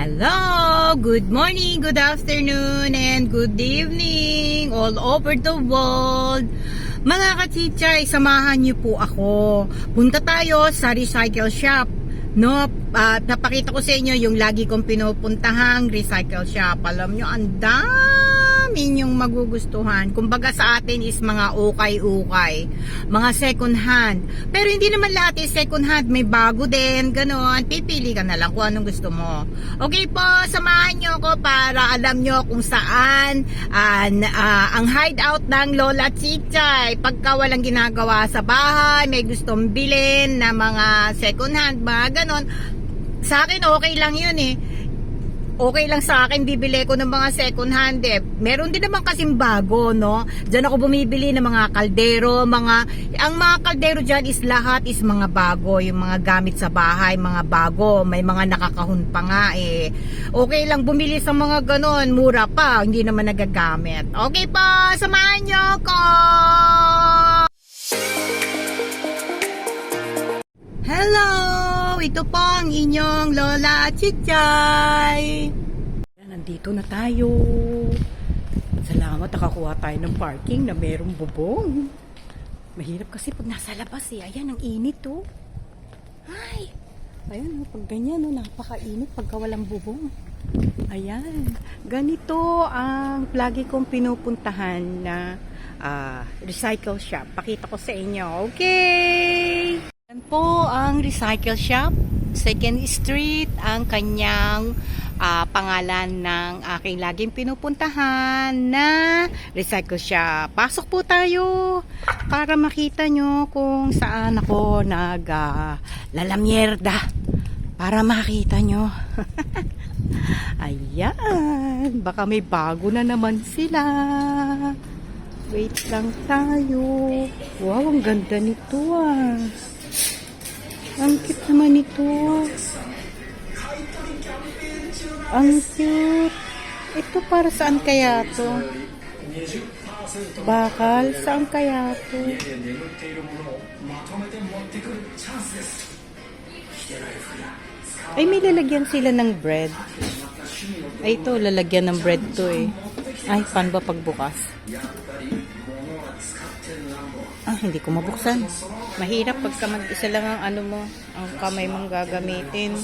Hello! Good morning, good afternoon, and good evening all over the world. Mga kachichay, samahan niyo po ako. Punta tayo sa recycle shop. No, Ah, napakita ko sa inyo yung lagi kong pinupuntahang recycle shop. Alam nyo, ang dami yung magugustuhan. Kumbaga sa atin is mga ukay-ukay. Mga second hand. Pero hindi naman lahat is second hand. May bago din. Ganon. Pipili ka na lang kung anong gusto mo. Okay po, samahan nyo ko para alam nyo kung saan n- ah, ang hideout ng Lola Chichay. Pagka walang ginagawa sa bahay, may gustong bilhin na mga second hand, mga ganon sa akin okay lang yun eh. Okay lang sa akin bibili ko ng mga second hand eh. Meron din naman kasing bago, no? Diyan ako bumibili ng mga kaldero, mga ang mga kaldero diyan is lahat is mga bago, yung mga gamit sa bahay, mga bago, may mga nakakahon pa nga eh. Okay lang bumili sa mga ganon, mura pa, hindi naman nagagamit. Okay pa, samahan niyo ko. Hello! Ito po ang inyong Lola Chichay. Nandito na tayo. Salamat nakakuha tayo ng parking na merong bubong. Mahirap kasi pag nasa labas eh. Ayan, ang init oh. Ay! Ayan, oh, pag ganyan, oh, napakainit pagka walang bubong. Ayan. Ganito ang lagi kong pinupuntahan na ah, recycle shop. Pakita ko sa inyo. Okay! Yan po ang recycle shop. Second Street ang kanyang ah, pangalan ng aking laging pinupuntahan na recycle shop. Pasok po tayo para makita nyo kung saan ako nag lalamyerda. Para makita nyo. Ayan. Baka may bago na naman sila. Wait lang tayo. Wow, ang ganda nito ah. Ang cute naman ito. Ang cute. Ito para saan kaya to? Bakal? Saan kaya to? Ay, may lalagyan sila ng bread. Ay, ito, lalagyan ng bread to eh. Ay, pan ba pagbukas? Ah, hindi ko mabuksan. Mahirap pagka mag-isa lang ang ano mo, ang kamay mong gagamitin.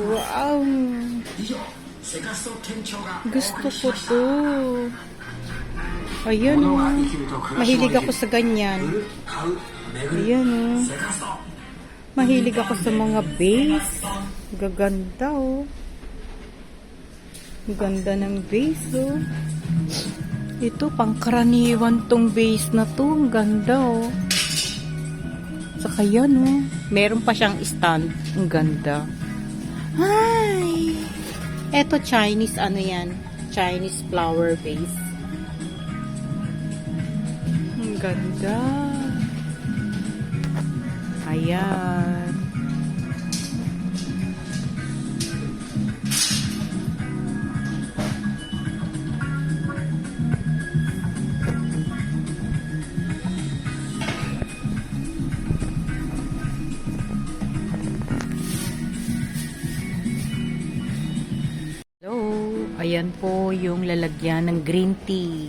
Wow! Gusto ko to. Ayan o. Mahilig ako sa ganyan. Ayan o. Mahilig ako sa mga base. Gaganda o. Oh. Ganda ng base o. Ito, pangkaraniwan tong base na to. Ang ganda oh. Saka yan oh. Meron pa siyang stand. Ang ganda. Ay! Eto Chinese ano yan? Chinese flower vase. Ang ganda. Ayan. Ayan po yung lalagyan ng green tea.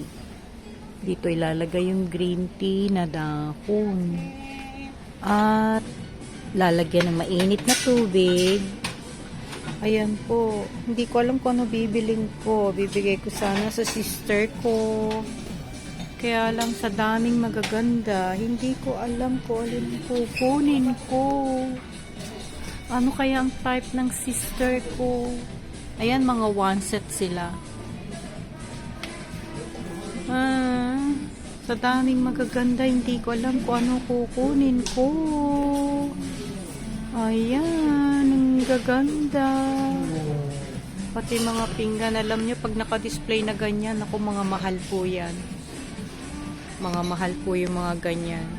Dito ilalagay yung green tea na dahon. At lalagyan ng mainit na tubig. Ayan po. Hindi ko alam kung ano bibiling ko. Bibigay ko sana sa sister ko. Kaya lang sa daming magaganda, hindi ko alam kung alin kukunin ko. Ano kaya ang type ng sister ko? Ayan, mga one set sila. Ah, sa daming magaganda, hindi ko alam kung ano kukunin ko. Ayan, ang gaganda. Pati mga pinggan, alam nyo, pag naka-display na ganyan, ako mga mahal po yan. Mga mahal po yung mga ganyan.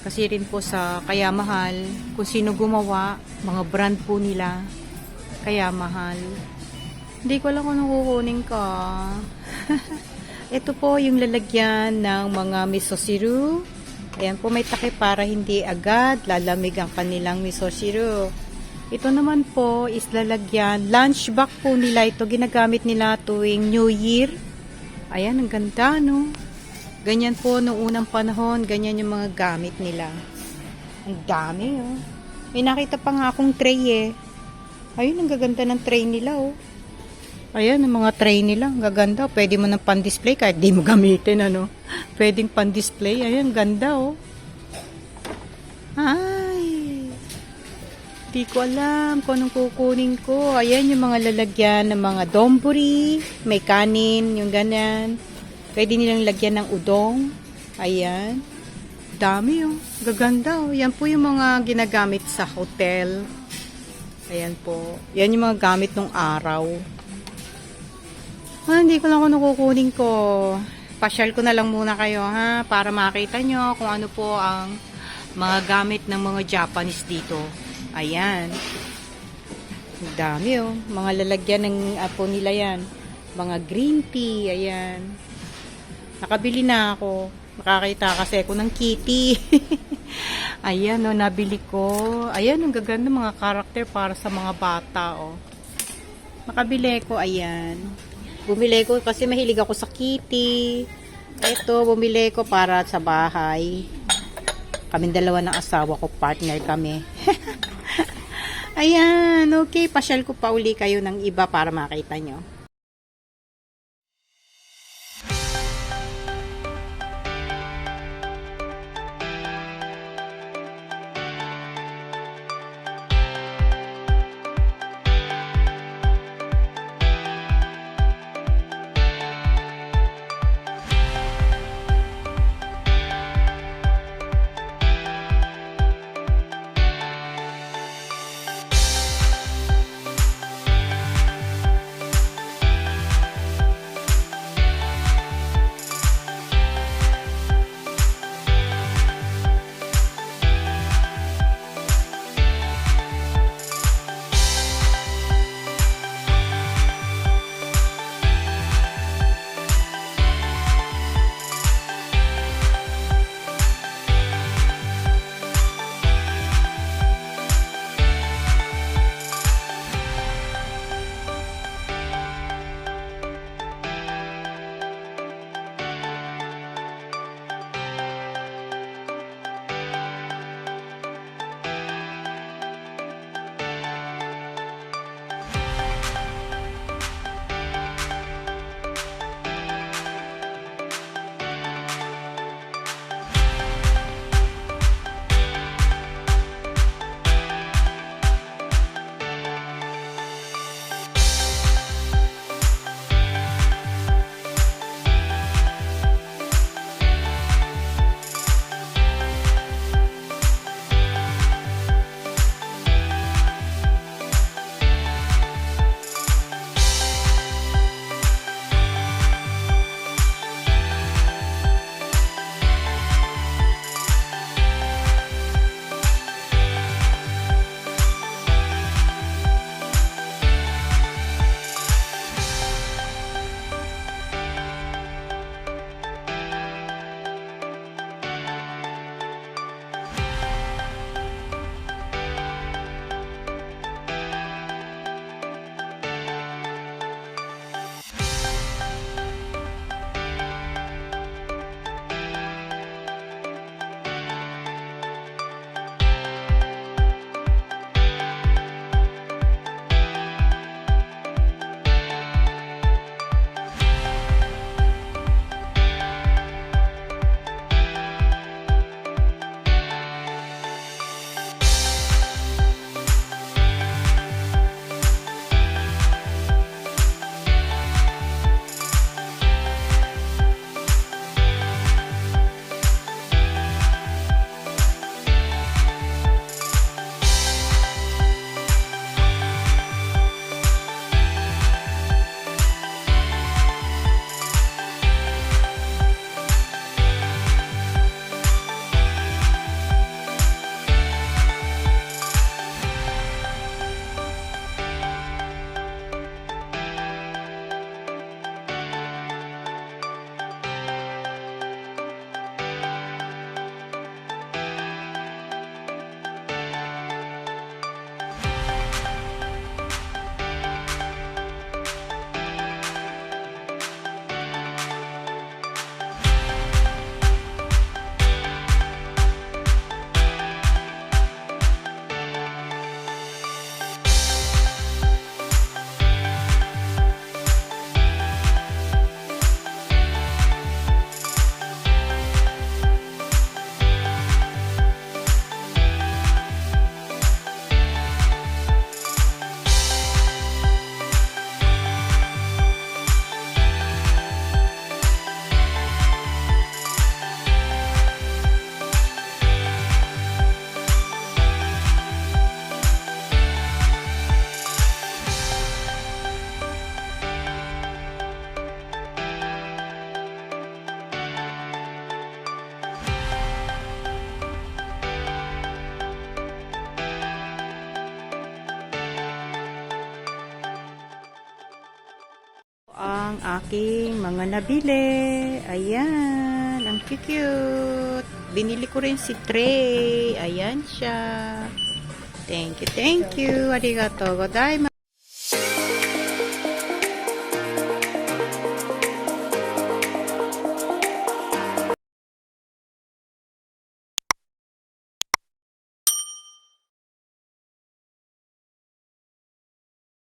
Kasi rin po sa kaya mahal, kung sino gumawa, mga brand po nila, kaya mahal. Hindi ko alam kung kukunin ka. Ito po yung lalagyan ng mga misosiru. Ayan po may takip para hindi agad lalamig ang kanilang misosiru. Ito naman po is lalagyan. Lunch bag po nila ito. Ginagamit nila tuwing New Year. Ayan, ang ganda, no? Ganyan po noong unang panahon. Ganyan yung mga gamit nila. Ang dami, oh. May nakita pa nga akong tray, eh. Ayun, ang gaganda ng tray nila, oh. Ayan, ang mga tray nila. Ang gaganda. Pwede mo ng pan-display kahit di mo gamitin, ano. Pwedeng pan-display. Ayan, ganda, oh. Ay. Di ko alam kung anong kukunin ko. Ayan yung mga lalagyan ng mga donburi. May kanin, yung ganyan. Pwede nilang lagyan ng udong. Ayan. Dami oh. Gaganda oh. Yan po yung mga ginagamit sa hotel. Ayan po. Yan yung mga gamit ng araw. Ah, hindi ko lang kung ano kukunin ko. Pasyal ko na lang muna kayo ha. Para makita nyo kung ano po ang mga gamit ng mga Japanese dito. Ayan. Ang dami oh. Mga lalagyan ng apo nila yan. Mga green tea. Ayan. Nakabili na ako. Makakita kasi ako ng kitty. Ayan oh, nabili ko. Ayan, ang gaganda mga karakter para sa mga bata oh. Nakabili ko, ayan. Bumili ko kasi mahilig ako sa kitty. Ito, bumili ko para sa bahay. Kaming dalawa ng asawa ko, partner kami. Ayan, okay. Pasyal ko pa uli kayo ng iba para makita nyo. Aking mga nabili. Ayan, ang cute. Binili ko rin si Trey. Ayan siya. Thank you, thank you. Arigato godaimasu.